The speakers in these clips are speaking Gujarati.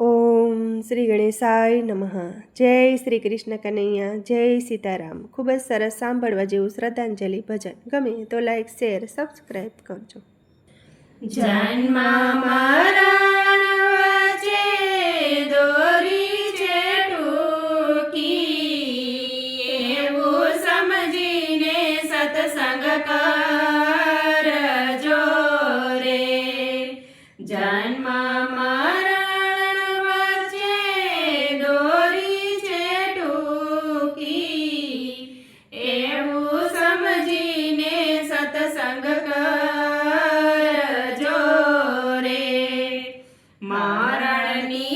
ઓમ શ્રી ગણેશાય નમઃ. જય શ્રી કૃષ્ણ કનૈયા, જય સીતારામ. ખૂબ જ સરસ સાંભળવા જેવું શ્રદ્ધાંજલિ ભજન. ગમે તો લાઈક શેર સબસ્ક્રાઈબ કરજો. જન્મા મારા நாரணி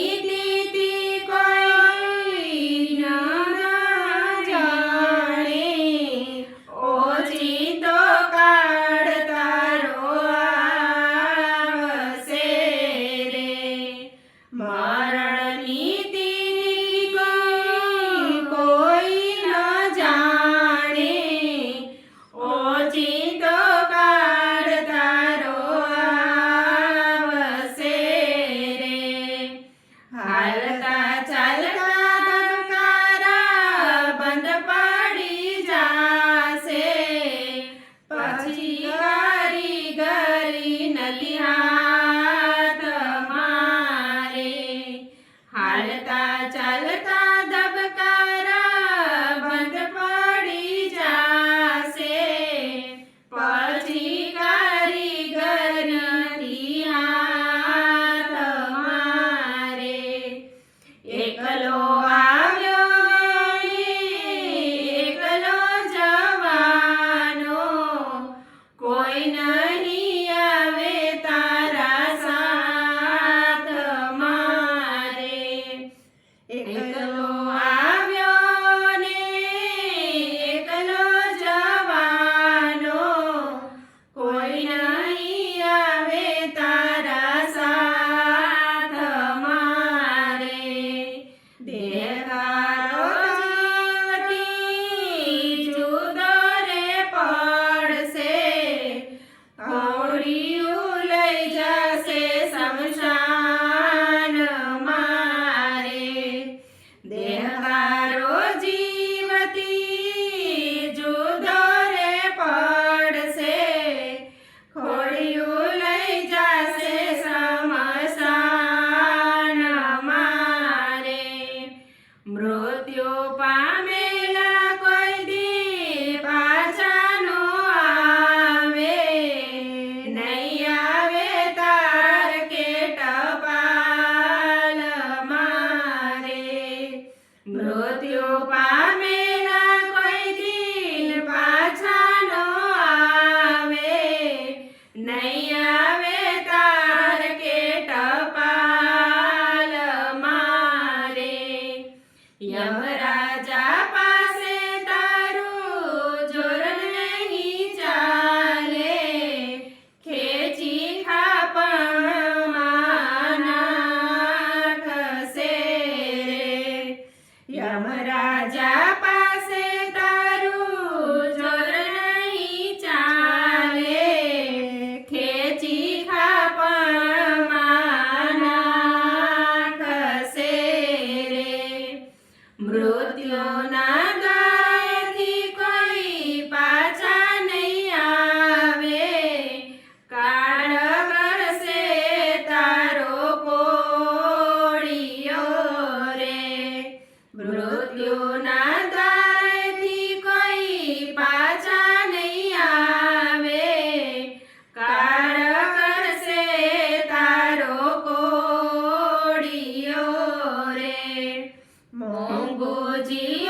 Hari દ્યો પામે Mongo de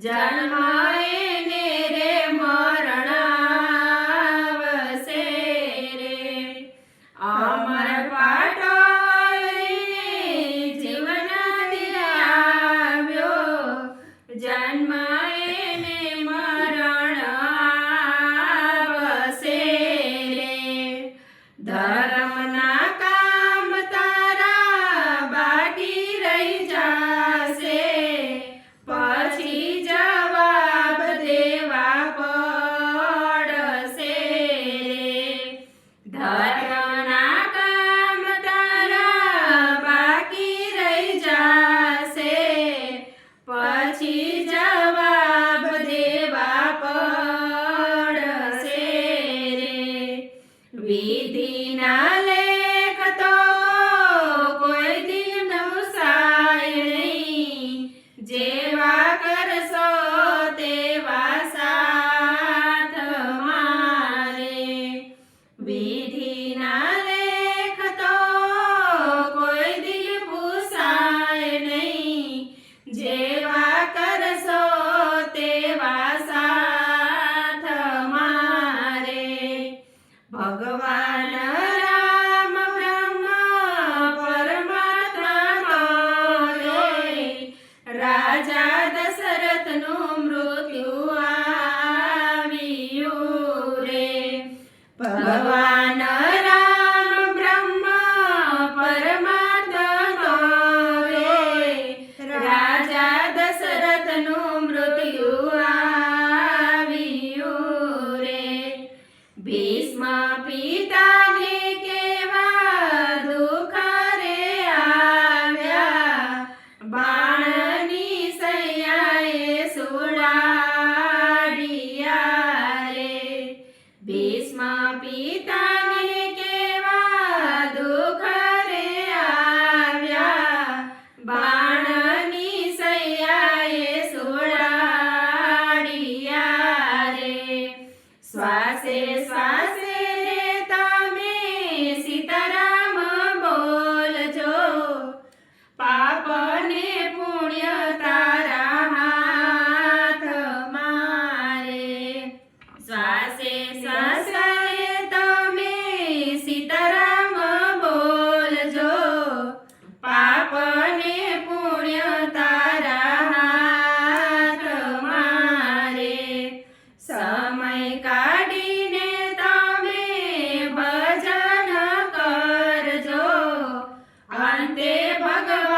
Jai in राजा पिता Bhagavan